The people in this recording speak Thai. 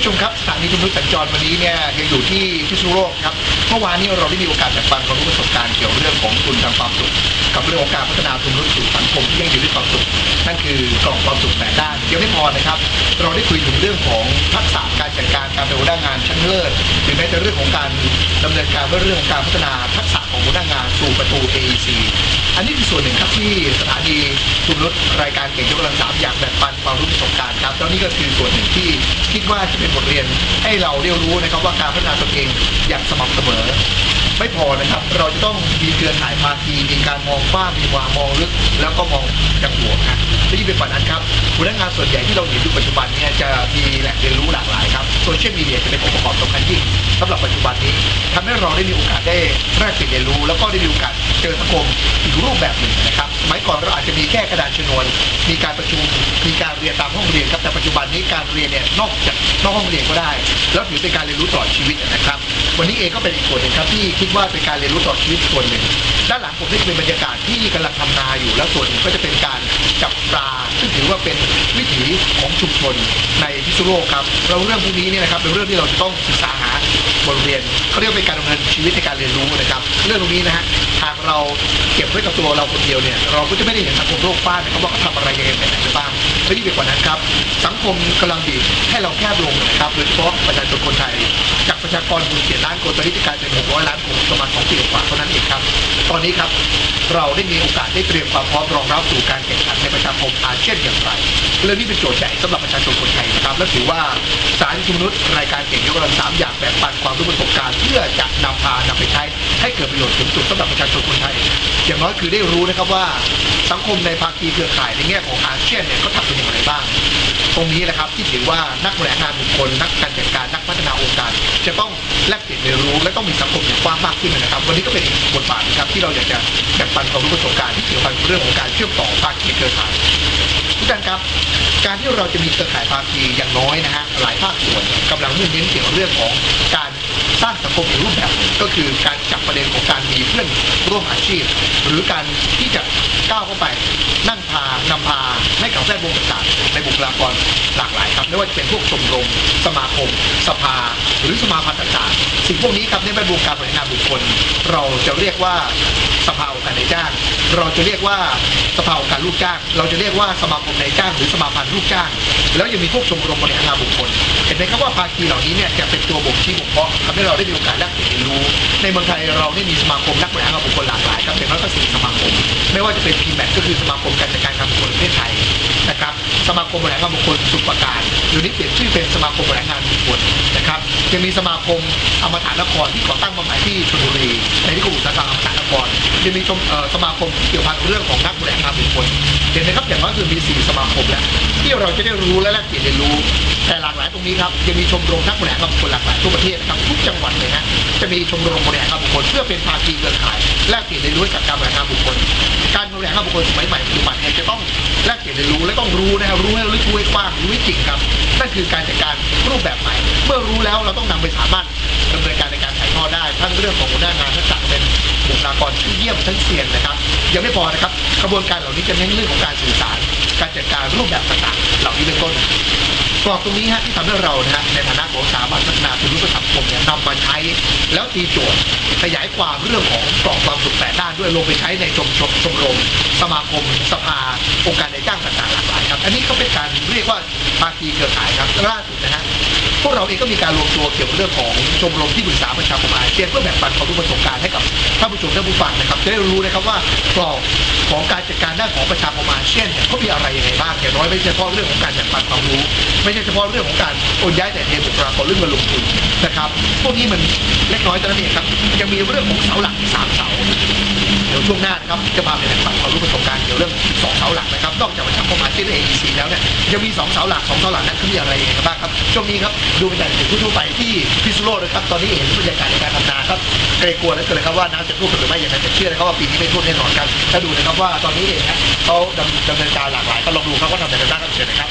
ผู้ชมครับสถานีชุมนุมสัญจรวันนี้เนี่ยยังอยู่ที่พิษณุโลกครับเมื่อวานนี้เราได้มีโอกาสแบ่งปันความรู้ประสบการณ์เกี่ยวเรื่องของทุนทางความสุขกับเรื่องของการพัฒนาชุมนุมสู่สังคมที่ยั่งยืนด้วยความสุขนั่นคือกล่องความสุขแปดด้านยังไม่พอนะครับ เราได้คุยถึงเรื่องของทักษะการ จัดการการเป็นหัวหน้างานชั้นเลิศหรือแม้แต่เรื่องของการดำเนินการเรื่องของการพัฒนาทักษะของหัวหน้างานสู่ประตู AEC อันนี้คือส่วนหนึ่งครับที่สถานีชุมนุมรายการเก่งยกกำลังสามอยากแบ่งปันความรู้ประสบการณ์ครับแล้วนี่ก็คือส่วนหนึ่งที่คิดว่าจะเป็นบทเรียนให้เราเรียนรู้นะครับว่าการพัฒนาตนเองอย่างสม่ำเสมอ ไม่พอนะครับ เราจะต้องมีเครือข่ายภาคีมีการมองกว้างมีวางมองลึก แล้วก็มองจากบวครับและยิ่งเป็นกว่านั้นครับพนักงานส่วนใหญ่ที่เราเห็นอยู่ปัจจุบันเนี่ยจะมีแหล่งเรียนรู้หลากหลายครับโซเชียลมีเดียจะเป็นองค์ประกอบสำคัญยิ่งสำหรับปัจจุบันนี้ทำให้เราได้มีโอกาสได้แลกเปลี่ยนเรียนรู้ แล้วก็ได้มีโอกาสเจอสังคมอีกรูปแบบหนึ่งนะครับสมัยก่อนเราอาจจะมีแค่กระดานชนวน มีการประชุมมีการเรียนตามห้องเรียนครับแต่ปัจจุบันนี้การเรียนเนี่ยนอกจากนอกห้องเรียนก็ได้ แล้วถือเป็นการเรียนรู้ตลอดชีวิตนะครับ วันนี้เองก็เป็นอีกส่วนหนึ่งครับที่คิดว่าเป็นการเรียนรู้ต่อชีวิตส่วนหนึ่ง ด้านหลังผมนี่จะเป็นบรรยากาศที่กำลังทำนาอยู่ แล้วส่วนหนึ่งก็จะเป็นการจับปลาซึ่งถือว่าเป็นวิถีของชุมชนในพิษณุโลกครับเราเรื่องพวกนี้เนี่ยนะครับเป็นเรื่องที่เราจะต้องศึกษาหา บทเรียนเขาเรียกเป็นการดำเนินชีวิตในการเรียนรู้นะครับ เรื่องตรงนี้นะฮะหากเราเก็บไว้กับตัวเราคนเดียวเนี่ยเราก็จะไม่ได้เห็นสังคมโลกฟ้านะครับว่าเขาทำอะไรยังไงไปไหนบ้างและยิ่งไปกว่านั้นครับ สังคมกำลังบีบให้เราแคบลงนะครับโดยเฉพาะประชาชนคนไทย จากประชากรบนเจ็ดล้านคนตอนนี้จะกลายเป็นหกร้อยล้านคนประมาณสองปีกว่าเท่านั้นเองครับตอนนี้ครับเราได้มีโอกาสได้เตรียมความพร้อมรองรับสู่การแข่งขันในประชาคมอาเซียนอย่างไรเรื่องนี้เป็นโจทย์ใหญ่สำหรับประชาชนคนไทยนะครับและถือว่าสารชุมนุษย์รายการเก่งยกกำลังสามอย่างแบ่งปันความรู้ประสบการณ์เพื่อจะนำพานำไปใช้ให้เกิดประโยชน์สูงสุดสำหรับประชาชนคนไทย อย่างน้อยคือได้รู้นะครับว่าสังคมในภาคีเครือข่ายในแง่ของอาเซียนเนี่ยเขาทำเป็นอย่างไรบ้าง ตรงนี้นะครับที่ถือว่านักบริหารงานบุคคลนักการจัดการนักพัฒนาองค์การ จะต้องแลกเปลี่ยนเรียนรู้และต้องมีสังคมอย่างกว้างมากขึ้นนะครับ วันนี้ก็เป็นบทบาทนะครับที่เราอยากจะแบ่งปันความรู้ประสบการณ์ที่เกี่ยวกับเรื่องของการเชื่อมต่อภาคีเครือข่ายทุกท่านครับการที่เราจะมีเครือข่ายภาคีอย่างน้อยนะฮะหลายภาคส่วนกำลังมุ่งเน้นเกี่ยวกับเรื่องของการ สร้างสังคมอีกรูปแบบก็คือการจับประเด็นของการมีเพื่อนร่วมอาชีพ หรือการที่จะก้าวเข้าไปนั่งพานำพาให้กับแวดวงต่างๆในบุคลากรหลากหลายครับไม่ว่าจะเป็นพวกชมรม สมาคม สภา หรือสมาพันธ์ต่างๆสิ่งพวกนี้ครับในแวดวงการบริหารบุคคล เราจะเรียกว่าสภาองค์การนายจ้าง เราจะเรียกว่าสภาองค์การลูกจ้าง เราจะเรียกว่าสมาคมนายจ้างหรือสมาพันธ์ลูกจ้าง แล้วยังมีพวกชมรมบริหารงานบุคคล เห็นไหมครับว่าภาคีเหล่านี้เนี่ยจะเป็นตัวบ่งชี้บ่งเพาะทำให้เราราได้มีโอกาสแลกเปลี่ยนเรียนรู้ ในเมืองไทยเราได้มีสมาคมนักบริหารงานบุคคลหลากหลายครับเป็นร้อยก็สี่สมาคม ไม่ว่าจะเป็นพีแมทก็คือสมาคมการจัดการการบุคคลประเทศไทยนะครับสมาคมบริหารงานบุคคลสุประการหรือนี้เปลี่ยนชื่อเป็นสมาคมบริหารงานบุคคลนะครับยังมีสมาคมอมตะนครที่ก่อตั้งมาใหม่ที่ชลบุรีในที่กรมอุตสาหกรรมอมตะนคร ยังมีชมสมาคมเกี่ยวพันกับเรื่องของนักบริหารงานบุคคลเห็นไหมครับอย่างน้อยคือมีสี่สมาคมแล้วที่เราจะได้รู้และแลกเปลี่ยนเรียนรู้ แต่หลากหลายตรงนี้ครับยังมีชมรมนักบริหารงานบุคคลหลากหลายทั่วประเทศนะครับทุกจังหวัดเลยนะจะมีชมรมบริหารงานบุคคลเพื่อเป็นภาคีเครือข่ายแลกเปลี่ยนเรียนรู้จากการบริหารงานบุคคล การบริหารงานบุคคลสมัยใหม่ปัจจุบันเนี่ยจะต้องแลกเปลี่ยนเรียนรู้และต้องรู้นะครับรู้ให้ลึกรู้ให้กว้างรู้ให้จริงครับนั่นคือการจัดการรูปแบบใหม่ เมื่อรู้แล้วเราต้องนำไปสามารถดำเนินการในการถ่ายทอดได้ทั้งเรื่องของหัวหน้างานทักษะเป็นบุคลากร ที่เยี่ยมชั้นเซียนนะครับ ยังไม่พอนะครับกระบวนการเหล่านี้จะเน้นเรื่องของการสื่อสาร การจัดการรูปแบบต่างๆ เหล่านี้เป็นต้นกรอบตรงนี้ฮะที่ทำให้เรานะฮะในฐานะของสถาบันพัฒนาคุณรูปสังคมเนี่ยนำมาใช้แล้วตีโจทย์ขยายความเรื่องของกรอบความสุขแปดด้านด้วยลงไปใช้ในชมชมชมรม สมาคม สภา องค์การในจ้างต่างๆหลากหลายครับ อันนี้ก็เป็นการเรียกว่าภาคีเครือข่ายครับล่าสุดนะฮะ พวกเราเองก็มีการรวมตัวเกี่ยวกับเรื่องของชมรมที่ปรึกษาประชาคมอาเซียนเพื่อแบ่งปันความรู้ประสบการณ์ให้กับท่านผู้ชมท่านผู้ฟังนะครับจะได้รู้นะครับว่ากรอบของการจัดการด้านของประชาคมอาเซียนเนี่ยเขามีอะไรยังไงบ้างอย่างน้อยไม่ใช่เฉพาะเรื่องของการแบ่งปันความรู้ ไม่ใช่เฉพาะเรื่องของการโอนย้ายแต่เทบุคลากรเรื่องเงินลงทุนนะครับพวกนี้มันเล็กน้อยเท่านั้นเองครับยังมีเรื่องของเสาหลักสามเสา ยวช่วงหน้านะครับจะพาไปแบ่งปันความรู้ประสบการณ์เกี่ยวเรื่องสองเสาหลักนะครับนอกจากประชาคมอาเซียนและ AEC แล้วเนี่ยยังมีสองเสาหลักสองเสาหลักนั้นเขามีอะไรยังไงกันบ้างครับช่วงนี้ครับดูบรรยากาศผู้ทั่วไปที่พิษณุโลกนะครับตอนนี้เห็นบรรยากาศในการทำนาครับเกรงกลัวเหลือเกินเลยครับว่าน้ำจะท่วมหรือไม่อย่างไรแต่เชื่อนะครับว่าปีนี้ไม่ท่วมแน่นอนครับถ้าดูนะครับว่าตอนนี้เองนะเขาดำดำเนินการหลากหลายก็ลองดูครับว่าทำอะไรกันบ้างครับเชิญนะครับ